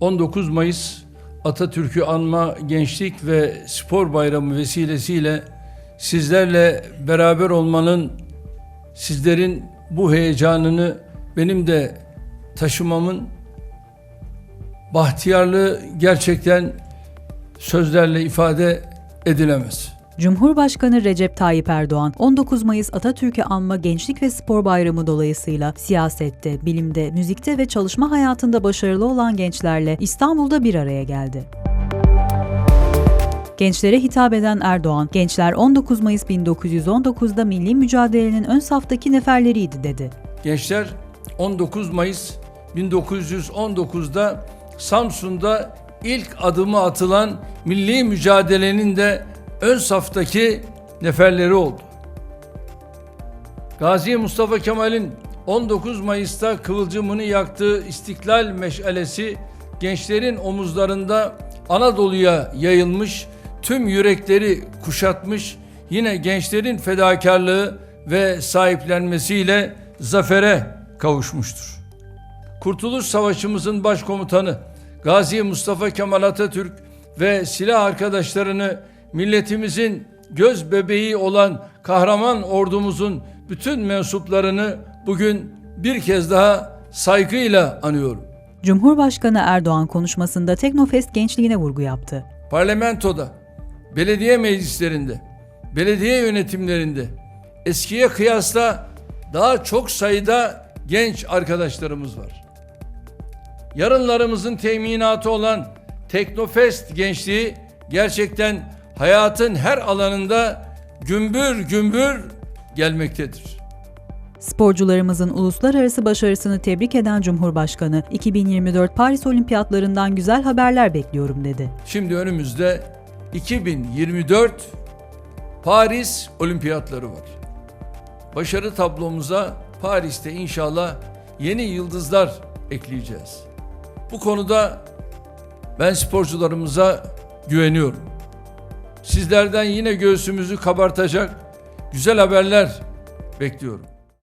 19 Mayıs Atatürk'ü anma Gençlik ve Spor Bayramı vesilesiyle sizlerle beraber olmanın, sizlerin bu heyecanını benim de taşımamın bahtiyarlığı gerçekten sözlerle ifade edilemez. Cumhurbaşkanı Recep Tayyip Erdoğan, 19 Mayıs Atatürk'ü anma Gençlik ve Spor Bayramı dolayısıyla siyasette, bilimde, müzikte ve çalışma hayatında başarılı olan gençlerle İstanbul'da bir araya geldi. Gençlere hitap eden Erdoğan, gençler 19 Mayıs 1919'da milli mücadelenin ön saftaki neferleriydi dedi. Gençler 19 Mayıs 1919'da Samsun'da ilk adımı atılan milli mücadelenin de ön saftaki neferleri oldu. Gazi Mustafa Kemal'in 19 Mayıs'ta kıvılcımını yaktığı istiklal meşalesi gençlerin omuzlarında Anadolu'ya yayılmış, tüm yürekleri kuşatmış, yine gençlerin fedakarlığı ve sahiplenmesiyle zafere kavuşmuştur. Kurtuluş Savaşımızın başkomutanı Gazi Mustafa Kemal Atatürk ve silah arkadaşlarını milletimizin göz bebeği olan kahraman ordumuzun bütün mensuplarını bugün bir kez daha saygıyla anıyorum. Cumhurbaşkanı Erdoğan konuşmasında Teknofest gençliğine vurgu yaptı. Parlamentoda, belediye meclislerinde, belediye yönetimlerinde eskiye kıyasla daha çok sayıda genç arkadaşlarımız var. Yarınlarımızın teminatı olan Teknofest gençliği gerçekten hayatın her alanında gümbür gümbür gelmektedir. Sporcularımızın uluslararası başarısını tebrik eden Cumhurbaşkanı, 2024 Paris Olimpiyatlarından güzel haberler bekliyorum dedi. Şimdi önümüzde 2024 Paris Olimpiyatları var. Başarı tablomuza Paris'te inşallah yeni yıldızlar ekleyeceğiz. Bu konuda ben sporcularımıza güveniyorum. Sizlerden yine göğsümüzü kabartacak güzel haberler bekliyorum.